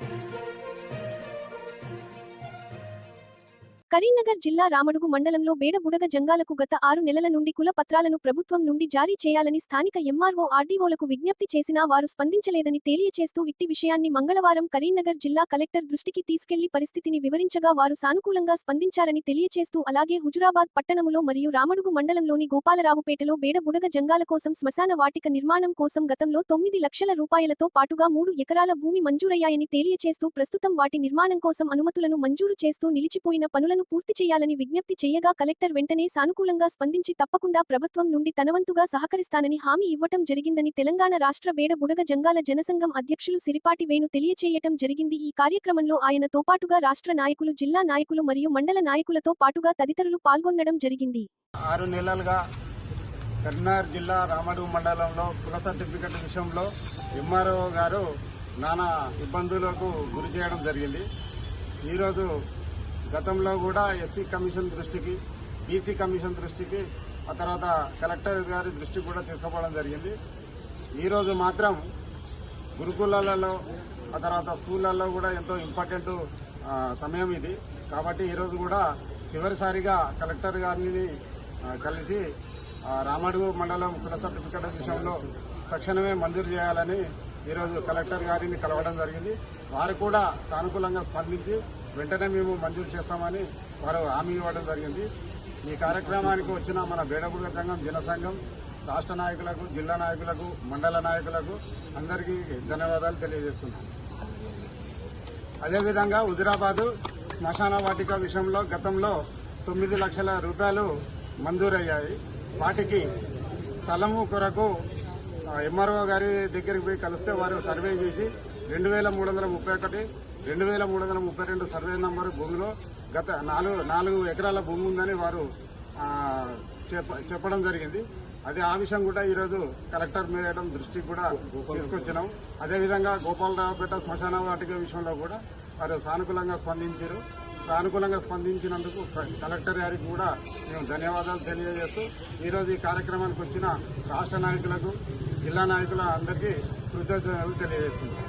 thank you Karimnagar జిల్లా రామడుగు మండలంలో బేడబుడగ జంగాలకు గత ఆరు నెలల నుండి కుల పత్రాలను ప్రభుత్వం నుండి జారీ చేయాలని స్థానిక ఎంఆర్ఓ ఆర్డీఓలకు విజ్ఞప్తి చేసినా వారు స్పందించలేదని తెలియచేస్తూ ఇట్టి విషయాన్ని మంగళవారం కరీంనగర్ జిల్లా కలెక్టర్ దృష్టికి తీసుకెళ్ళి పరిస్థితిని వివరించగా వారు సానుకూలంగా స్పందించారని తెలియచేస్తూ అలాగే హుజురాబాద్ పట్టణములో మరియు రామడుగు మండలంలోని గోపాలరావుపేటలో బేడబుడగ జంగాల కోసం శ్మశాన వాటిక నిర్మాణం కోసం గతంలో తొమ్మిది లక్షల రూపాయలతో పాటుగా మూడు ఎకరాల భూమి మంజూరయ్యాయని తెలియచేస్తూ ప్రస్తుతం వాటి నిర్మాణం కోసం అనుమతులను మంజూరు చేస్తూ నిలిచిపోయిన పనులను పూర్తి చేయాలని విజ్ఞప్తి చేయగా కలెక్టర్ వెంటనే సానుకూలంగా స్పందించి తప్పకుండా ప్రభుత్వం నుండి తనవంతుగా సహకరిస్తానని హామీ ఇవ్వటం జరిగిందని తెలంగాణ రాష్ట్ర బేడ బుడగ జంగాల జనసంఘం అధ్యక్షులు సిరిపాటి వేణు తెలియచేయటం జరిగింది. ఈ కార్యక్రమంలో ఆయనతో పాటుగా రాష్ట్ర నాయకులు జిల్లా నాయకులు మరియు మండల నాయకులతో పాటుగా తదితరులు పాల్గొనడం జరిగింది. ఆరు నెలలుగా కరీంనగర్ జిల్లా మండలంలో కుల సర్టిఫికెట్ విషయంలో ఎంఆర్ఓ గారు నానా ఇబ్బందులకు గురి చేయడం జరిగింది. ఈరోజు గతంలో కూడా ఎస్సీ కమిషన్ దృష్టికి బీసీ కమిషన్ దృష్టికి ఆ తర్వాత కలెక్టర్ గారి దృష్టికి కూడా తీసుకుపోవడం జరిగింది. ఈరోజు మాత్రం గురుకులాలలో ఆ తర్వాత స్కూళ్ళల్లో కూడా ఎంతో ఇంపార్టెంట్ సమయం ఇది. కాబట్టి ఈరోజు కూడా చివరిసారిగా కలెక్టర్ గారిని కలిసి రామడుగు మండలం కుల సర్టిఫికెట్ విషయంలో తక్షణమే మంజూరు చేయాలని ఈరోజు కలెక్టర్ గారిని కలవడం జరిగింది. వారు కూడా సానుకూలంగా స్పందించి వెంటనే మేము మంజూరు చేస్తామని వారు హామీ ఇవ్వడం జరిగింది. ఈ కార్యక్రమానికి వచ్చిన మన బేడబుడుగ సంఘం జనసంఘం రాష్ట్ర నాయకులకు జిల్లా నాయకులకు మండల నాయకులకు అందరికీ ధన్యవాదాలు తెలియజేస్తున్నాను అదేవిధంగా హుజురాబాదు శ్మశాన వాటిక విషయంలో గతంలో తొమ్మిది లక్షల రూపాయలు మంజూరయ్యాయి. వాటికి స్థలము కొరకు ఎంఆర్ఓ గారి దగ్గరికి పోయి కలిస్తే వారు సర్వే చేసి రెండు వేల మూడు వందల ముప్పై ఒకటి రెండు వేల మూడు వందల ముప్పై రెండు సర్వే నంబర్ భూమిలో గత నాలుగు నాలుగు ఎకరాల భూమి ఉందని వారు చెప్ప- చెప్పడం జరిగింది. అదే ఆ విషయం కూడా ఈరోజు కలెక్టర్ మేడం దృష్టికి కూడా తీసుకొచ్చినాం. అదేవిధంగా గోపాలరావుపేట శ్మశాన వాటిక విషయంలో కూడా వారు సానుకూలంగా స్పందించారు. సానుకూలంగా స్పందించినందుకు కలెక్టర్ గారికి కూడా మేము ధన్యవాదాలు తెలియజేస్తూ ఈరోజు ఈ కార్యక్రమానికి వచ్చిన రాష్ట్ర నాయకులకు జిల్లా నాయకుల అందరికీ కృతజ్ఞతలు తెలియజేస్తున్నాం.